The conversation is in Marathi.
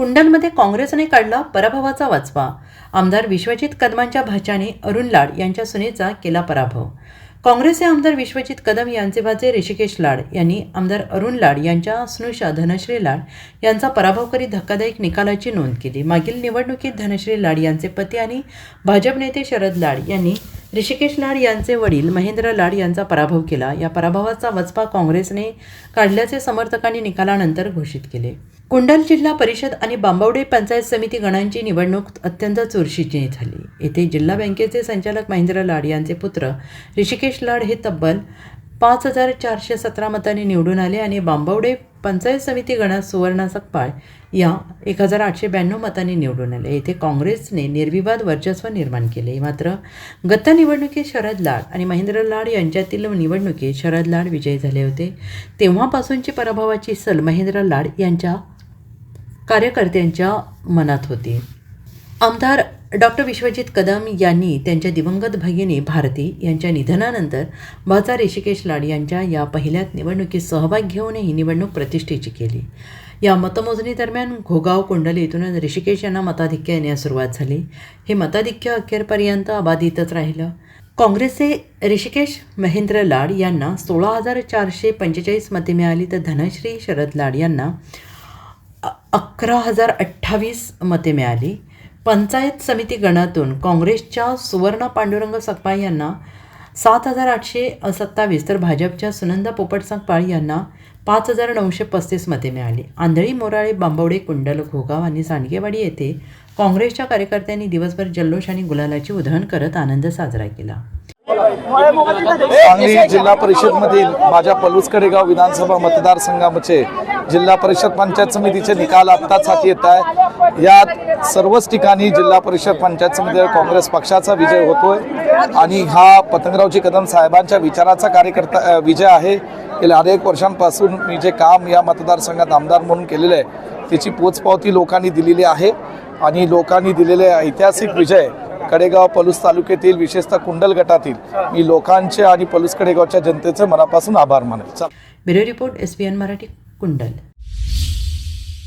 कुंडलमध्ये काँग्रेसने काढला पराभवाचा वाचवा. आमदार विश्वजित कदमांच्या भाच्याने अरुण लाड यांच्या सुनेचा केला पराभव. काँग्रेसचे आमदार विश्वजित कदम यांचे भाचे ऋषिकेश लाड यांनी आमदार अरुण लाड यांच्या स्नुषा धनश्री लाड यांचा पराभव करीत धक्कादायक निकालाची नोंद केली. मागील निवडणुकीत धनश्री लाड यांचे पती आणि भाजप नेते शरद लाड यांनी ऋषिकेश लाड यांचे वडील महेंद्र लाड यांचा पराभव केला. या पराभवाचा वचपा काँग्रेसने काढल्याचे समर्थकांनी निकालानंतर घोषित केले. कुंडल जिल्हा परिषद आणि बांबवडे पंचायत समिती गणांची निवडणूक अत्यंत चुरशीची झाली. येथे जिल्हा बँकेचे संचालक महेंद्र लाड यांचे पुत्र ऋषिकेश लाड हे तब्बल पाच हजार चारशे सतरा मतांनी निवडून आले आणि बांबवडे पंचायत समिती गणात सुवर्णा सकपाळ या एक हजार आठशे ब्याण्णव मतांनी निवडून आले. येथे काँग्रेसने निर्विवाद वर्चस्व निर्माण केले. मात्र गत निवडणुकीत शरद लाड आणि महेंद्र लाड यांच्यातील निवडणुकीत शरद लाड विजयी झाले होते. तेव्हापासूनची पराभवाची सल महेंद्र लाड यांच्या कार्यकर्त्यांच्या मनात होती. आमदार डॉक्टर विश्वजित कदम यांनी त्यांच्या दिवंगत भगिनी भारती यांच्या निधनानंतर भाचा ऋषिकेश लाड यांच्या या पहिल्याच निवडणुकीत सहभाग घेऊन ही निवडणूक प्रतिष्ठेची केली. या मतमोजणी दरम्यान घोगाव कुंडली इथून ऋषिकेश यांना मताधिक्य येण्यास सुरुवात झाली. हे मताधिक्य अखेरपर्यंत अबाधितच राहिलं. काँग्रेसचे ऋषिकेश महेंद्र लाड यांना सोळा हजार चारशे पंचेचाळीस मते मिळाली तर धनश्री शरद लाड यांना अकरा हजार अठ्ठावीस मते मिळाली. पंचायत समिती गणातून काँग्रेसच्या सुवर्ण पांडुरंग सकपाळ यांना सात हजार आठशे सत्तावीस तर भाजपच्या सुनंदा पोपट सकपाळ यांना पाच हजार नऊशे पस्तीस मते मिळाली. आंधळी मोराळे बांबवडे कुंडल घोगाव आणि सांडगेवाडी येथे काँग्रेसच्या कार्यकर्त्यांनी दिवसभर जल्लोष आणि गुलालाची उधळण करत आनंद साजरा केला. सांगली जिल्हा परिषदमधील माझ्या पलूसकडे गाव विधानसभा मतदारसंघाचे जिल्हा परिषद पंचायत समितीचे निकाल आत्ताच हाती येत आहे. यात सर्वच ठिकाणी जिल्हा परिषद पंचायत समितीवर काँग्रेस पक्षाचा विजय होतोय. आणि हा पतंगरावजी कदम साहेबांच्या विचाराचा कार्यकर्ता विजय आहे. गेल्या अनेक वर्षांपासून मी जे काम या मतदारसंघात आमदार म्हणून केलेलं आहे त्याची पोचपावती लोकांनी दिलेली आहे. आणि लोकांनी दिलेले ऐतिहासिक विजय कडेगाव पलूस तालुक्यातील विशेषतः कुंडल गटातील. मी लोकांचे आणि पलूस कडेगावच्या जनतेचे मनापासून आभार मानेल. चला. Bureau report S Marathi Kundal.